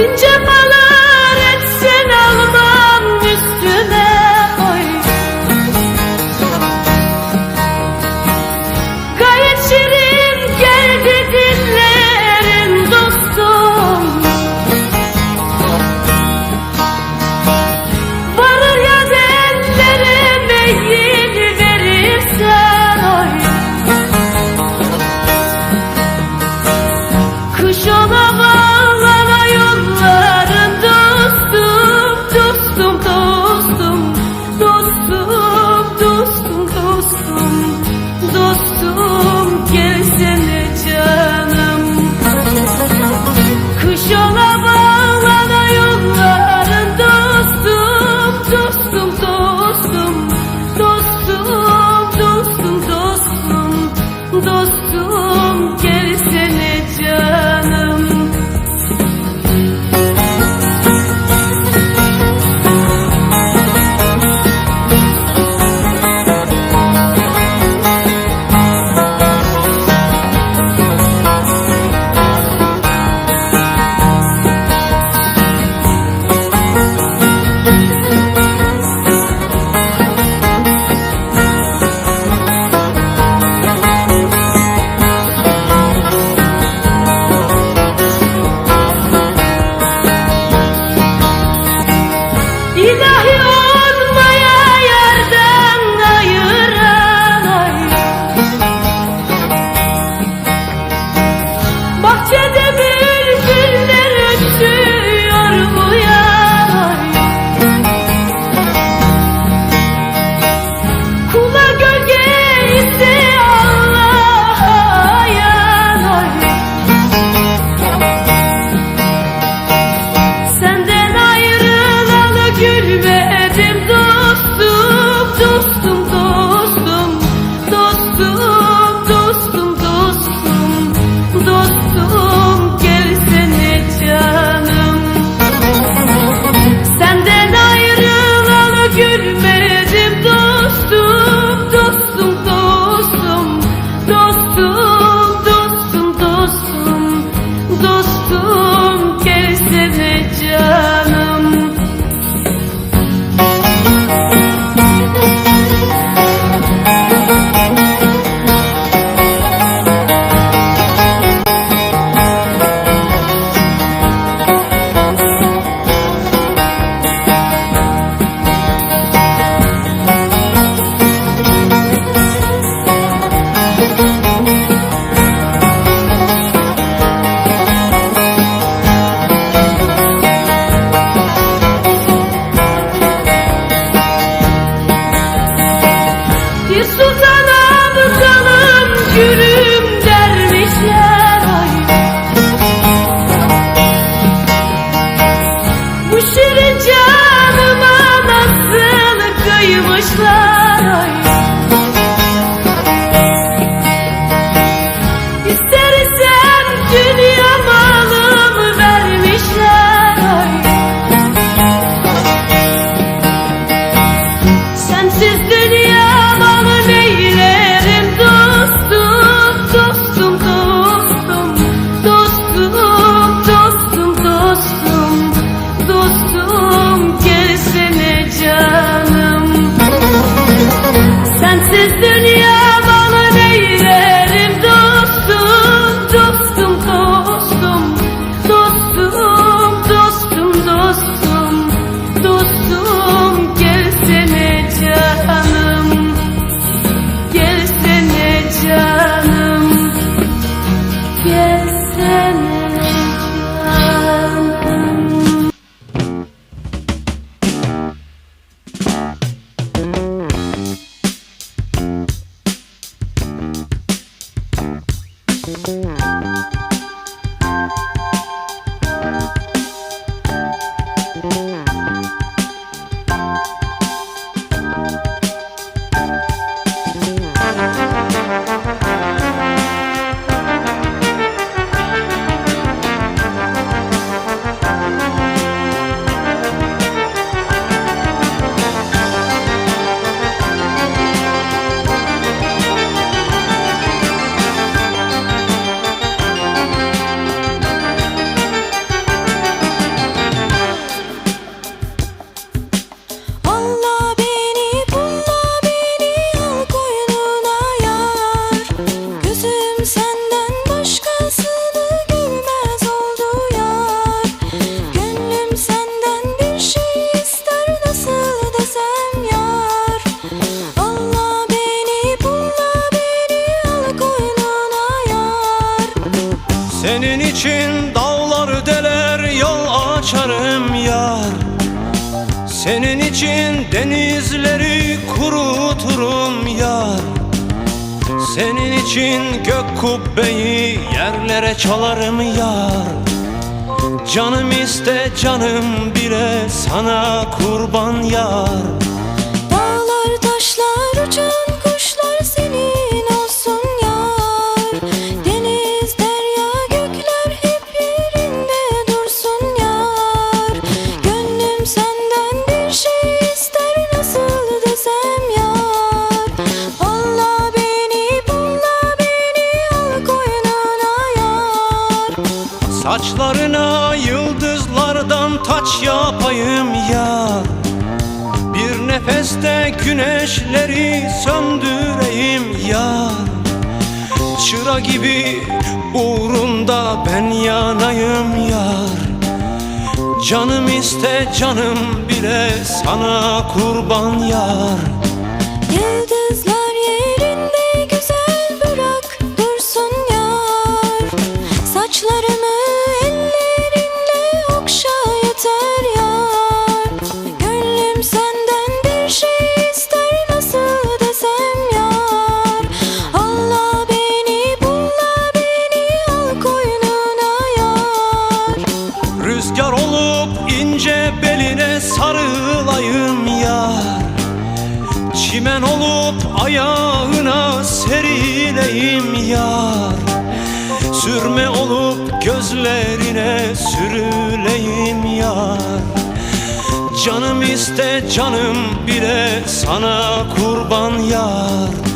కనిపించమా? İçin denizleri kuruturum yar. Senin için gök kubbeyi yerlere çalarım yar. Canım iste canım bile sana kurban yar Saçlarına yıldızlardan taç yapayım yar Bir nefeste güneşleri söndüreyim yar Çıra gibi uğrunda ben yanayım yar. Canım iste canım bile sana kurban yar yar. Sürme olup gözlerine sürüleyim yar. Canım iste canım bile sana kurban yar